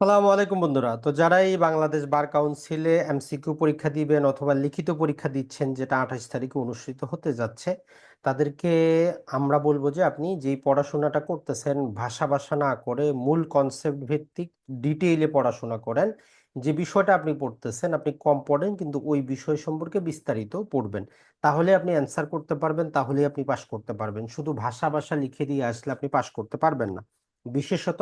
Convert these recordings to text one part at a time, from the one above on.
সালামু আলাইকুম বন্ধুরা। তো যারা এই বাংলাদেশ বার কাউন্সিলে এমসিকিউ পরীক্ষা দিবেন অথবা লিখিত পরীক্ষা দিচ্ছেন, যেটা আঠাশ তারিখে অনুষ্ঠিত হতে যাচ্ছে, তাদেরকে আমরা বলব যে আপনি যেই পড়াশোনাটা করতেছেন, ভাষা ভাষা না করে মূল কনসেপ্ট ভিত্তিক ডিটেইলে পড়াশোনা করেন, যে বিষয়টা আপনি পড়তেছেন, আপনি কম পড়েন, কিন্তু ওই বিষয় সম্পর্কে বিস্তারিত পড়বেন। তাহলে আপনি অ্যান্সার করতে পারবেন তাহলে আপনি পাশ করতে পারবেন। শুধু ভাষা ভাষা লিখে দিয়ে আসলে আপনি পাশ করতে পারবেন না। বিশেষত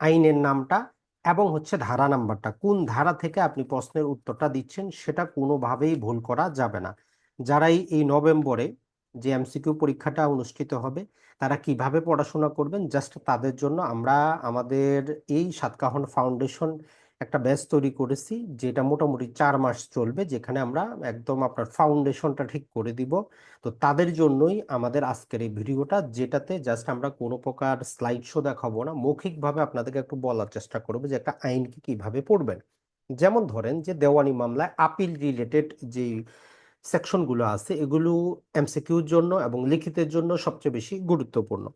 আইনের নামটা এবং হচ্ছে ধারা নাম্বারটা, কোন ধারা থেকে আপনি প্রশ্নের উত্তরটা দিচ্ছেন সেটা কোনোভাবেই ভুল করা যাবে না। যারাই এই নভেম্বরে যে এমসিকিউ পরীক্ষাটা অনুষ্ঠিত হবে, তারা কীভাবে পড়াশোনা করবেন, জাস্ট তাদের জন্য আমরা আমাদের এই সাতকাহন ফাউন্ডেশন একটা ব্যাচ তৈরি করেছি, যেটা মোটামুটি চার মাস চলবে, যেখানে আমরা একদম আপনার ফাউন্ডেশনটা ঠিক করে দিব। তো তাদের জন্যই আমাদের আজকের এই ভিডিওটা, যেটাতে জাস্ট আমরা কোনো প্রকার স্লাইড শো দেখাবো না, মৌখিকভাবে আপনাদেরকে একটু বলার চেষ্টা করব যে একটা আইনকে কীভাবে পড়বেন। যেমন ধরেন যে দেওয়ানি মামলায় আপিল রিলেটেড যে সেকশনগুলো আছে, এগুলো এমসিকিউর জন্য এবং লিখিতের জন্য সবচেয়ে বেশি গুরুত্বপূর্ণ।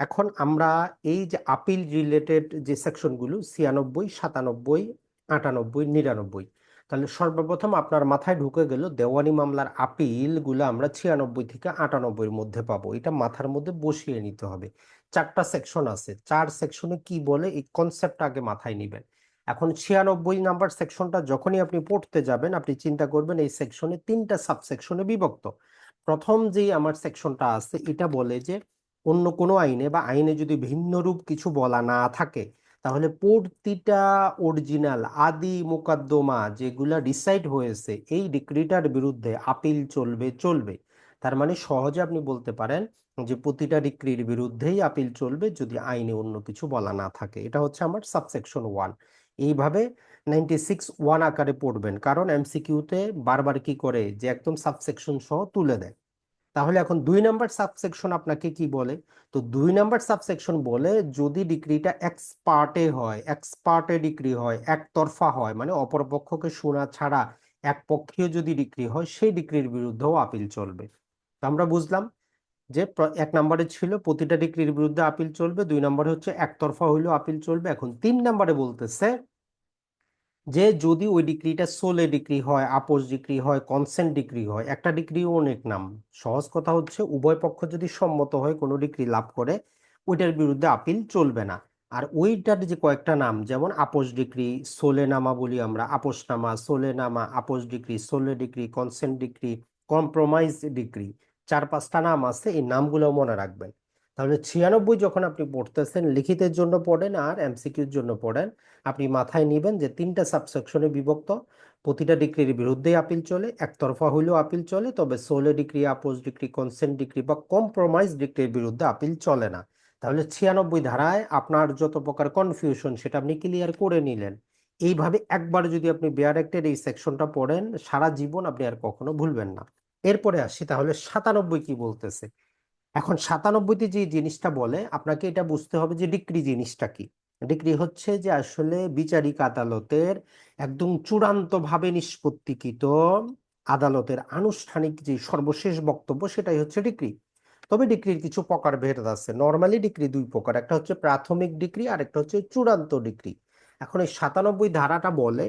এখন আমরা এই যে আপিল রিলেটেড যে সেকশনগুলো ছিয়ানব্বই, সাতানব্বই, আটানব্বই, নিরানব্বই, তাহলে সর্বপ্রথম আপনার মাথায় ঢুকে গেল দেওয়ানি মামলার আপিলগুলো আমরা ছিয়ানব্বই থেকে আটানব্বইয়ের মধ্যে পাবো। এটা মাথার মধ্যে বসিয়ে নিতে হবে। চারটা সেকশন আছে। চার সেকশনে কি বলে, এই কনসেপ্টটা আগে মাথায় নিবেন। এখন ছিয়ানব্বই নাম্বার সেকশনটা যখনই আপনি পড়তে যাবেন, আপনি চিন্তা করবেন এই সেকশনে তিনটা সাবসেকশনে বিভক্ত। প্রথম যেই আমার সেকশনটা আছে, এটা বলে যে অন্য কোনো আইনে বা আইনে যদি ভিন্ন রূপ কিছু বলা না থাকে, তাহলে প্রতিটা অরিজিনাল, আদি মোকদ্দমা যেগুলা ডিসাইড হয়েছে, এই ডিক্রিটার বিরুদ্ধে আপিল চলবে চলবে। তার মানে সহজে আপনি বলতে পারেন যে প্রতিটা ডিক্রির বিরুদ্ধেই আপিল চলবে যদি আইনে অন্য কিছু বলা না থাকে। এটা হচ্ছে আমার সাবসেকশন ওয়ান এইভাবে নাইনটি সিক্স ওয়ান আকারে পড়বেন, কারণ এমসিকিউতে বারবার কি করে যে একদম সাবসেকশন সহ তুলে দেয়। তাহলে এখন দুই নাম্বার সাবসেকশন আপনাকে কি বলে? তো দুই নাম্বার সাবসেকশন বলে যদি ডিগ্রিটা এক্সপার্টে হয় এক্সপার্টে ডিগ্রি হয়, একতরফা হয় মানে অপরপক্ষকে শোনা ছাড়া এক পক্ষীয় যদি ডিগ্রি হয়, সেই ডিগ্রির বিরুদ্ধেও আপিল চলবে। তো আমরা বুঝলাম যে এক নম্বরে ছিল, প্রতিটা ডিগ্রির বিরুদ্ধে আপিল চলবে, দুই নম্বরে হচ্ছে একতরফা হইলেও আপিল চলবে। এখন তিন নম্বরে বলতেছে যে যদি ওই ডিগ্রিটা সোলে ডিগ্রি হয় আপোস ডিগ্রি হয়, কনসেন্ট ডিগ্রি হয়, একটা ডিগ্রিও অনেক নাম। সহজ কথা হচ্ছে উভয় পক্ষ যদি সম্মত হয় কোনো ডিগ্রি লাভ করে, ওইটার বিরুদ্ধে আপিল চলবে না। আর ওইটার যে কয়েকটা নাম, যেমন আপোস ডিগ্রি, সোলে নামা বলি আমরা আপোস নামা, সোলে নামা আপোস ডিগ্রি, সোলে decree, consent decree, compromise decree, চার পাঁচটা নাম আছে, এই নামগুলো মনে রাখবেন। তাহলে ছিয়ানব্বই যখন আপনি পড়তেছেন, লিখিতের জন্য পড়েন আর এমসিকিউর জন্য পড়েন, আপনি মাথায় নেবেন যে তিনটা সাবসেকশনে বিভক্ত। প্রতিটা ডিগ্রির বিরুদ্ধে আপিল চলে, একতরফা হইলেও আপিল চলে, তবে সোলে ডিগ্রি আপোস ডিগ্রি, কনসেন্ট ডিগ্রি বা কম্প্রোমাইজ ডিগ্রির বিরুদ্ধে আপিল চলে না। তাহলে ছিয়ানব্বই ধারায় আপনার যত প্রকার কনফিউশন সেটা আপনি ক্লিয়ার করে নিলেন। এইভাবে একবার যদি আপনি বেয়ার অ্যাক্টের এই সেকশনটা পড়েন, সারা জীবন আপনি আর কখনো ভুলবেন না। এরপরে আসি, তাহলে সাতানব্বই কি বলতেছে? এখন সাতানব্বইতে যে জিনিসটা বলে, আপনাকে এটা বুঝতে হবে যে ডিক্রি জিনিসটা কি। ডিক্রি হচ্ছে যে আসলে বিচারিক আদালতের একদম চূড়ান্তভাবে নিষ্পত্তিকৃত আদালতের আনুষ্ঠানিক যে সর্বশেষ বক্তব্য, সেটাই হচ্ছে ডিক্রি। তবে ডিক্রির কিছু প্রকার প্রকারভেদ আছে। নর্মালি ডিক্রি দুই প্রকার, একটা হচ্ছে প্রাথমিক ডিক্রি আর একটা হচ্ছে চূড়ান্ত ডিক্রি। এখন এই সাতানব্বই ধারাটা বলে,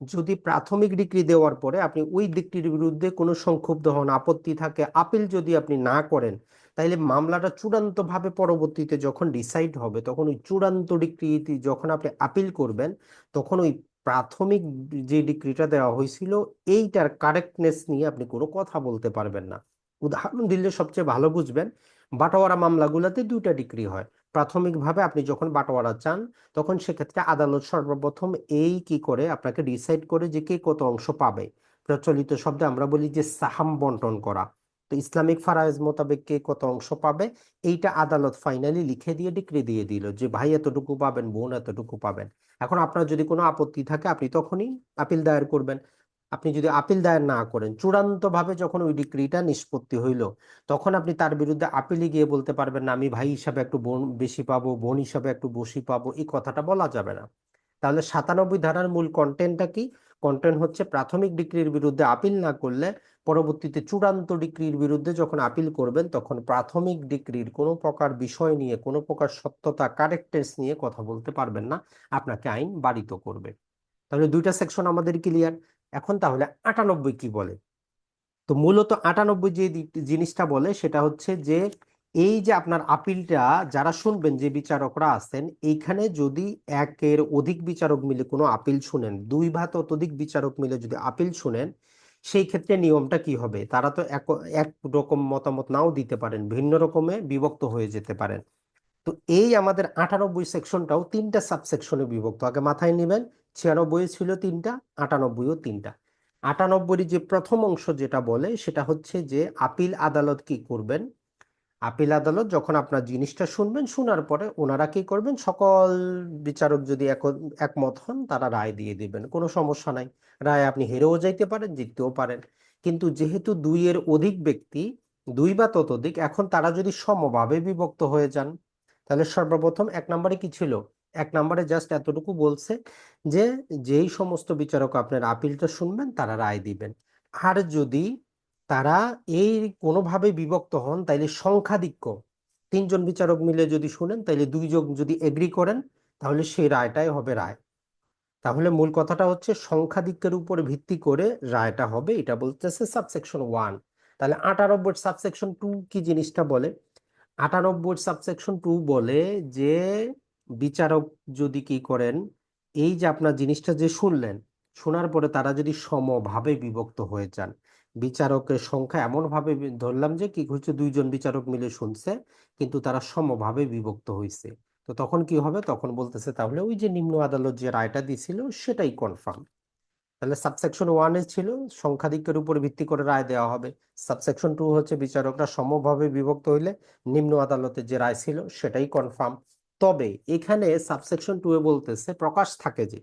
যদি প্রাথমিক ডিক্রি দেওয়ার পরে আপনি ওই ডিক্রির বিরুদ্ধে কোনো সংক্ষুব্ধ হন, আপত্তি থাকে, আপিল যদি আপনি না করেন তাইলে মামলাটা চূড়ান্তভাবে পরবর্তীতে যখন ডিসাইড হবে, তখন ওই চূড়ান্ত ডিক্রিটি যখন আপনি আপিল করবেন, তখন ওই প্রাথমিক যে ডিগ্রিটা দেওয়া হয়েছিল, এইটার কারেক্টনেস নিয়ে আপনি কোনো কথা বলতে পারবেন না। উদাহরণ দিলে সবচেয়ে ভালো বুঝবেন, বাটোয়ারা মামলাগুলোতে দুইটা ডিক্রি হয়। প্রাথমিকভাবে আপনি যখন বাটোয়ারা চান, তখন সেক্ষেত্রে আদালত সর্বপ্রথম এই কি করে আপনাকে ডিসাইড করে যে কে কত অংশ পাবে। প্রচলিত শব্দে আমরা বলি যে সাহাম বন্টন করা। তো ইসলামিক ফারায়েজ মোতাবেক কে কত অংশ পাবে? এইটা আদালত ফাইনালি লিখে দিয়ে ডিক্রি দিয়ে দিল যে, ভাই, এতটুকু পাবেন, বোন এতটুকু পাবেন। এখন আপনার যদি কোনো আপত্তি থাকে, আপনি তখনই আপিল দায়ের করবেন। আপনি যদি আপিল দায়ের না করেন, চূড়ান্তভাবে যখন ওই ডিক্রিটা নিষ্পত্তি হইল, তখন আপনি তার বিরুদ্ধে আপিলে গিয়ে বলতে পারবেন না, আমি ভাই হিসাবে একটু বোন বেশি পাবো, বোন হিসাবে একটু বসি পাবো। এই কথাটা বলা যাবে না। তাহলে সাতানব্বই ধারার মূল কন্টেন্টটা কি? কন্টেন্ট হচ্ছে প্রাথমিক ডিক্রির বিরুদ্ধে আপিল না করলে পরবর্তীতে চূড়ান্ত ডিক্রির বিরুদ্ধে যখন আপিল করবেন, তখন প্রাথমিক ডিক্রির কোনো প্রকার বিষয় নিয়ে, কোনো প্রকার সত্যতা কারেক্টনেস নিয়ে কথা বলতে পারবেন না। আপনাকে আইন বাড়িত করবে। তাহলে দুইটা সেকশন আমাদের ক্লিয়ার এখন তাহলে আটানব্বই কি বলে? তো মূলত আটানব্বই যে জিনিসটা বলে, সেটা হচ্ছে যে এই যে আপনার আপিলটা, যারা শুনবেন যে বিচারকরা আছেন, এইখানে যদি একের অধিক বিচারক মিলে কোনো আপিল শুনেন, দুই বা ততোধিক বিচারক মিলে যদি আপিল শুনেন, সেই ক্ষেত্রে নিয়মটা কি হবে? তারা তো এক এক রকম মতামত নাও দিতে পারেন, ভিন্ন রকমে বিভক্ত হয়ে যেতে পারেন। তো এই আমাদের আটানব্বই সেকশনটাও তিনটা সাবসেকশনে বিভক্ত। আগে মাথায় নেবেন, ছিয়ানব্বই ছিল তিনটা, আটানব্বইও তিনটা। আটানব্বই যে প্রথম অংশ যেটা বলে, সেটা হচ্ছে যে আপিল আদালত কি করবেন? আপিল আদালত যখন আপনার জিনিসটা শুনবেন, শোনার পরে ওনারা কি করবেন? সকল বিচারক যদি এক- একমত হন, তারা রায় দিয়ে দিবেন। কোনো সমস্যা নাই। রায় আপনি হেরেও যাইতে পারেন, জিততেও পারেন। কিন্তু যেহেতু দুইয়ের অধিক ব্যক্তি, দুই বা ততোধিক, এখন তারা যদি সমভাবে বিভক্ত হয়ে যান, তাহলে সর্বপ্রথম এক নম্বরে কি ছিল? এক নম্বরে জাস্ট এতটুকু বলছে যে, যেই সমস্ত বিচারক আপনার আপিলটা শুনবেন, তারা রায় দিবেন। আর যদি তারা এই কোনোভাবে বিভক্ত হন, তাইলে সংখ্যাধিক্য তিনজন বিচারক মিলে যদি শুনেন, তাইলে দুইজন যদি এগ্রি করেন, তাহলে সেই রায়টাই হবে রায়। তাহলে মূল কথাটা হচ্ছে সংখ্যাধিক্যের উপর ভিত্তি করে রায়টা হবে, এটা বলতেছে সাবসেকশন ওয়ান তাহলে আটানব্বই সাবসেকশন টু কি জিনিসটা বলে? আটানব্বই সাবসেকশন টু বলে যে বিচারক যদি কি করেন, এই যে আপনার জিনিসটা যে শুনলেন, শোনার পরে তারা যদি সমভাবে বিভক্ত হয়ে যান বিচারকের সংখ্যা এমন ভাবে ধরলাম যে কি হচ্ছে দুইজন বিচারক মিলে শুনছে, কিন্তু তারা সমভাবে বিভক্ত হয়েছে তো তখন কি হবে? তখন বলতেছে তাহলে ওই যে নিম্ন আদালত যে রায়টা দিছিল সেটাই কনফার্ম তাহলে সাবসেকশন ওয়ানে ছিল, সংখ্যাধিক্যের উপর ভিত্তি করে রায় দেওয়া হবে। সাবসেকশন টু হচ্ছে বিচারকরা সমভাবে বিভক্ত হইলে নিম্ন আদালতে যে রায় ছিল সেটাই কনফার্ম তবে এখানে সাবসেকশন টু এ বলতেছে, প্রকাশ থাকে যে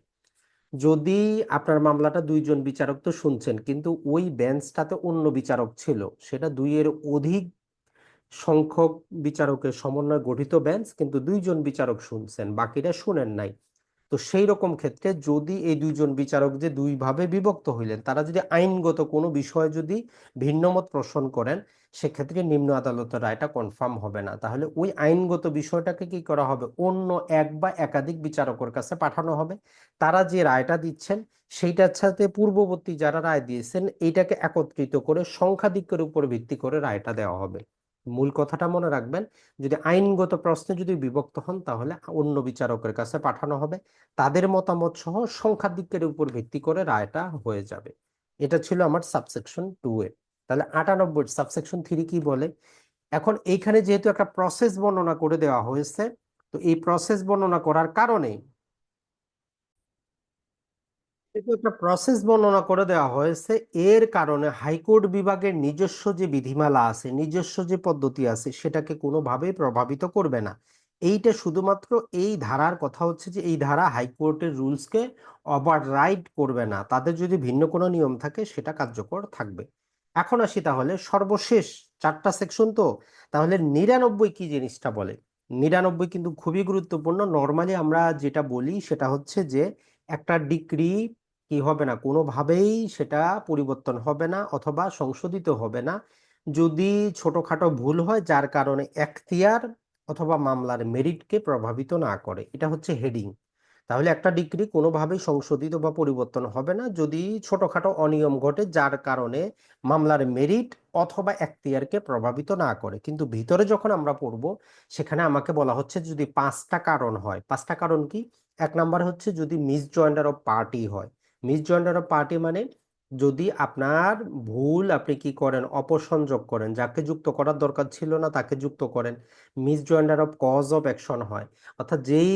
যদি আপনার মামলাটা দুইজন বিচারক তো শুনছেন, কিন্তু ওই বেঞ্চটাতে অন্য বিচারক ছিল, সেটা দুইয়ের অধিক সংখ্যক বিচারকের সমন্বয় গঠিত বেঞ্চ, কিন্তু দুইজন বিচারক শুনছেন, বাকিরা শুনেন নাই। তো সেই রকম ক্ষেত্রে যদি এই দুইজন বিচারক যে দুইভাবে বিভক্ত হইলেন, তারা যদি আইনগত কোনো বিষয়ে যদি ভিন্নমত পোষণ করেন, সেক্ষেত্রে নিম্ন আদালতের রায়টা কনফার্ম হবে না। তাহলে ওই আইনগত বিষয়টাকে কি করা হবে? অন্য এক বা একাধিক বিচারকের কাছে পাঠানো হবে। তারা যে রায়টা দিচ্ছেন, সেইটার সাথে পূর্ববর্তী যারা রায় দিয়েছেন, এইটাকে একত্রিত করে সংখ্যাধিক্যের উপর ভিত্তি করে রায়টা দেওয়া হবে। মূল কথাটা মনে রাখবেন, যদি আইনগত প্রশ্নে যদি বিভক্ত হন, তাহলে অন্য বিচারকের কাছে পাঠানো হবে। তাদের মতামত সহ সংখ্যাধিক্যের উপর ভিত্তি করে রায়টা হয়ে যাবে। এটা ছিল আমার সাবসেকশন টু এ। তাহলে আটানব্বই, সাবসেকশন থ্রি কি বলে? এখন এইখানে যেহেতু একটা প্রসেস বর্ণনা করে দেওয়া হয়েছে, তো এই প্রসেস বর্ণনা করার কারণে একটা প্রসেস বর্ণনা করে দেওয়া হয়েছে। এর কারণে হাইকোর্ট বিভাগের নিজস্ব যে বিধিমালা আছে, নিজস্ব যে পদ্ধতি আছে, সেটাকে কোনোভাবেই প্রভাবিত করবে না। এইটা শুধুমাত্র এই ধারার কথা হচ্ছে যে, এই ধারা হাইকোর্টের রুলসকে ওভাররাইড করবে না। তাদের যদি ভিন্ন কোনো নিয়ম থাকে, সেটা কার্যকর থাকবে। এখন আসি তাহলে সর্বশেষ চারটা সেকশন তো। তাহলে নিরানব্বই কি জিনিসটা বলে? নিরানব্বই কিন্তু খুবই গুরুত্বপূর্ণ। নর্মালি আমরা যেটা বলি, সেটা হচ্ছে যে, একটা ডিগ্রি কি হবে না? কোনোভাবেই সেটা পরিবর্তন হবে না অথবা সংশোধিত হবে না। যদি ছোটখাটো ভুল হয়, যার কারণে এখতিয়ার অথবা মামলার মেরিটকে প্রভাবিত না করে, এটা হচ্ছে হেডিং। তাহলে একটা ডিগ্রি কোনোভাবেই সংশোধিত বা পরিবর্তন হবে না। যদি ছোটখাটো অনিয়ম ঘটে, যার কারণে মামলার মেরিট অথবা এখতিয়ারকে প্রভাবিত না করে। কিন্তু ভিতরে যখন আমরা পড়ব, সেখানে আমাকে বলা হচ্ছে যদি পাঁচটা কারণ হয়। পাঁচটা কারণ কি? এক নাম্বার হচ্ছে যদি মিসজয়েন্ডার অফ পার্টি হয় মিসজয়েন্ডার অফ পার্টি মানে যদি আপনার ভুল আপনি কি করেন, অপসংযোগ করেন, যাকে যুক্ত করার দরকার ছিল না তাকে যুক্ত করেন mis misjoinder of cause of action হয়। অর্থাৎ যেই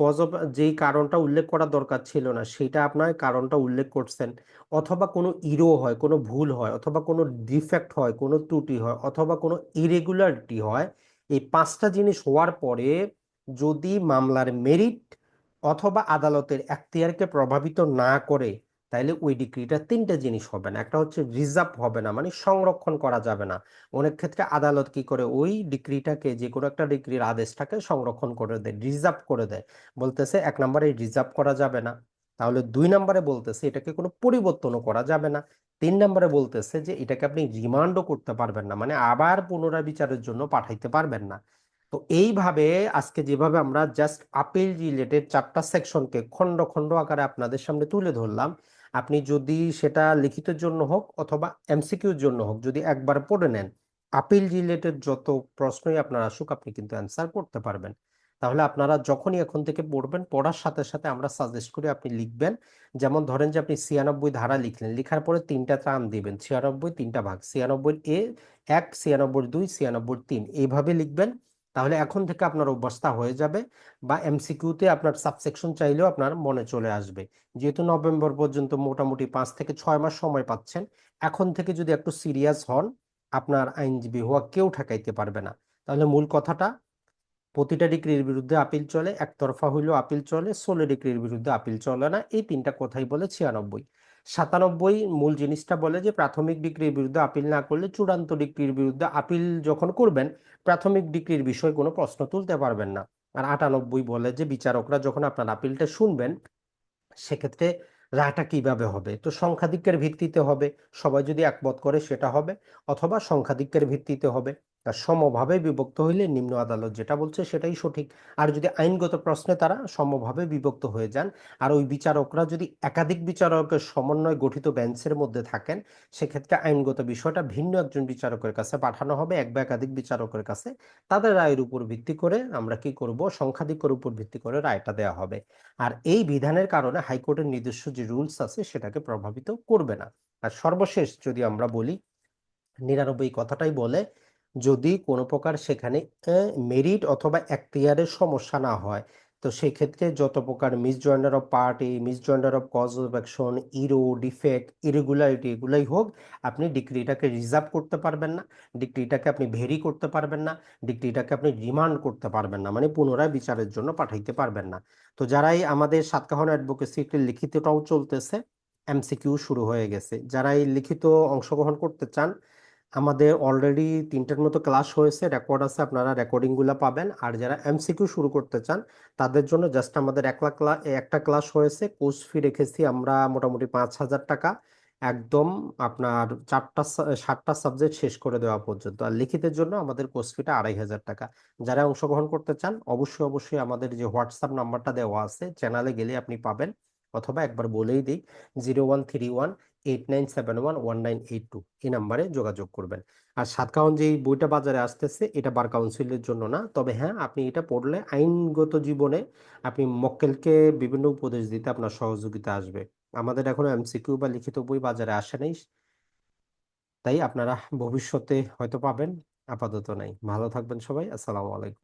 কজ অফ যেই কারণটা উল্লেখ করার দরকার ছিল না, সেটা আপনার কারণটা উল্লেখ করছেন। অথবা কোনো ইরো হয়, কোনো ভুল হয়, অথবা কোনো ডিফেক্ট হয়, কোনো ত্রুটি হয়, অথবা কোনো ইরেগুলারিটি হয়, এই পাঁচটা জিনিস হওয়ার পরে যদি মামলার মেরিট অথবা আদালতের এখতিয়ারকে প্রভাবিত না করে তাইলে ওই ডিগ্রিটা তিনটা জিনিস হবে না। একটা হচ্ছে রিজার্ভ হবে না মানে সংরক্ষণ করা যাবে না। অনেক ক্ষেত্রে আদালত কি করে ওই ডিগ্রিটাকে যে কোনো একটা ডিগ্রির আদেশটাকে সংরক্ষণ করে দেয়, রিজার্ভ করে দেয়। বলতেছে এক নম্বরে রিজার্ভ করা যাবে না। তাহলে দুই নম্বরে বলতেছে এটাকে কোনো পরিবর্তনও করা যাবে না। তিন নম্বরে বলতেছে যে এটাকে আপনি রিমান্ডও করতে পারবেন না মানে আবার পুনরায় বিচারের জন্য পাঠাইতে পারবেন না। তো এইভাবে আজকে যেভাবে আমরা জাস্ট আপিল রিলেটেড চারটা সেকশনকে খণ্ড খণ্ড আকারে আপনাদের সামনে তুলে ধরলাম, আপনি যদি সেটা লিখিতের জন্য হোক অথবা এমসিকিউর জন্য হোক, যদি একবার পড়ে নেন আপিল রিলেটেড যত প্রশ্নই আপনার আসুক, আপনি কিন্তু অ্যান্সার করতে পারবেন। তাহলে আপনারা যখনই এখন থেকে পড়বেন, পড়ার সাথে সাথে আমরা সাজেস্ট করি আপনি লিখবেন। যেমন ধরেন যে আপনি ছিয়ানব্বই ধারা লিখলেন, লেখার পরে তিনটা ত্রাণ দিবেন, ছিয়ানব্বই তিনটা ভাগ, ছিয়ানব্বই এ এক, ছিয়ানব্বই দুই, ছিয়ানব্বই তিন, এইভাবে লিখবেন। তাহলে এখন থেকে আপনার অভ্যাসটা হয়ে যাবে বা এমসিকিউতে আপনার সাবসেকশন চাইলেও আপনার মনে চলে আসবে। যেহেতু নভেম্বর পর্যন্ত মোটামুটি পাঁচ থেকে ছয় মাস সময় পাচ্ছেন, এখন থেকে যদি একটু সিরিয়াস হন, আপনার আইনজীবী হওয়া কেউ ঠেকাইতে পারবে না। তাহলে মূল কথাটা, প্রতিটা ডিগ্রির বিরুদ্ধে আপিল চলে, একতরফা হইলেও আপিল চলে ষোলো ডিগ্রির বিরুদ্ধে আপিল চলে না, এই তিনটা কথাই বলে ছিয়ানব্বই। সাতানব্বই মূল জিনিসটা বলে যে প্রাথমিক ডিগ্রির বিরুদ্ধে আপিল না করলে চূড়ান্ত ডিগ্রির বিরুদ্ধে আপিল যখন করবেন, প্রাথমিক ডিগ্রির বিষয়ে কোনো প্রশ্ন তুলতে পারবেন না। আর আটানব্বই বলে যে বিচারকরা যখন আপনার আপিলটা শুনবেন, সেক্ষেত্রে রায়টা কীভাবে হবে? তো সংখ্যাধিক্যের ভিত্তিতে হবে, সবাই যদি একমত করে সেটা হবে, অথবা সংখ্যাধিক্যের ভিত্তিতে হবে। আর সমভাবে বিভক্ত হইলে নিম্ন আদালত যেটা বলছে সেটাই সঠিক। আর যদি আইনগত প্রশ্নে তারা সমভাবে বিভক্ত হয়ে যান, আর ওই বিচারকরা যদি একাধিক বিচারকের সমন্বয় গঠিত বেঞ্চের মধ্যে থাকেন, সেক্ষেত্রে আইনগত বিষয়টা ভিন্ন একজন বিচারকের কাছে পাঠানো হবে, এক বা একাধিক বিচারকের কাছে। তাদের রায়ের উপর ভিত্তি করে আমরা কি করব? সংখ্যাধিক্যের উপর ভিত্তি করে রায়টা দেওয়া হবে। আর এই বিধানের কারণে হাইকোর্টের নিজস্ব যে রুলস আছে, সেটাকে প্রভাবিত করবে না। আর সর্বশেষ যদি আমরা বলি, নিরানব্বই কথাটাই বলে যদি কোনো প্রকার সেখানে মেরিট অথবা এখতিয়ারের সমস্যা না হয়, তো সেই ক্ষেত্রে যত প্রকার misjoinder of party misjoinder of cause of action error defect irregularity এগুলাই হোক, আপনি ডিগ্রিটাকে রিজার্ভ করতে পারবেন না, ডিগ্রিটাকে আপনি ভেরি করতে পারবেন না, ডিগ্রিটাকে আপনি রিমান্ড করতে পারবেন না মানে পুনরায় বিচারের জন্য পাঠাইতে পারবেন না। তো যারাই আমাদের সাতকাহন অ্যাডভোকেসি একটি লিখিতটাও চলতেছে এমসিকিউ শুরু হয়ে গেছে। যারা এই লিখিত অংশগ্রহণ করতে চান আমাদের অলরেডি তিনটার মতো ক্লাস হয়েছে রেকর্ড আছে, আপনারা রেকর্ডিংগুলো পাবেন। আর যারা এমসিকিউ শুরু করতে চান, তাদের জন্য জাস্ট আমাদের এক লাখ একটা ক্লাস হয়েছে কোর্স ফি রেখেছি আমরা মোটামুটি পাঁচ হাজার টাকা। একদম আপনার চারটা সাতটা সাবজেক্ট শেষ করে দেওয়া পর্যন্ত। আর লিখিতের জন্য আমাদের কোর্স ফিটা আড়াই হাজার টাকা। যারা অংশগ্রহণ করতে চান, অবশ্যই অবশ্যই আমাদের যে হোয়াটসঅ্যাপ নাম্বারটা দেওয়া আছে চ্যানেলে গেলে আপনি পাবেন। অথবা একবার বলেই দিই zero one three one eight nine seven one one nine eight two এই নাম্বারে যোগাযোগ করবেন। আর সাতকাউন যে বইটা বাজারে আসতেছে, এটা বার কাউন্সিলের জন্য না, তবে হ্যাঁ আপনি এটা পড়লে আইনগত জীবনে আপনি মক্কেলকে বিভিন্ন উপদেশ দিতে আপনার সহযোগিতা আসবে। আমাদের এখনও এমসিকিউ বা লিখিত বই বাজারে আসে নাই, তাই আপনারা ভবিষ্যতে হয়তো পাবেন, আপাতত নাই। ভালো থাকবেন সবাই, আসসালামু আলাইকুম।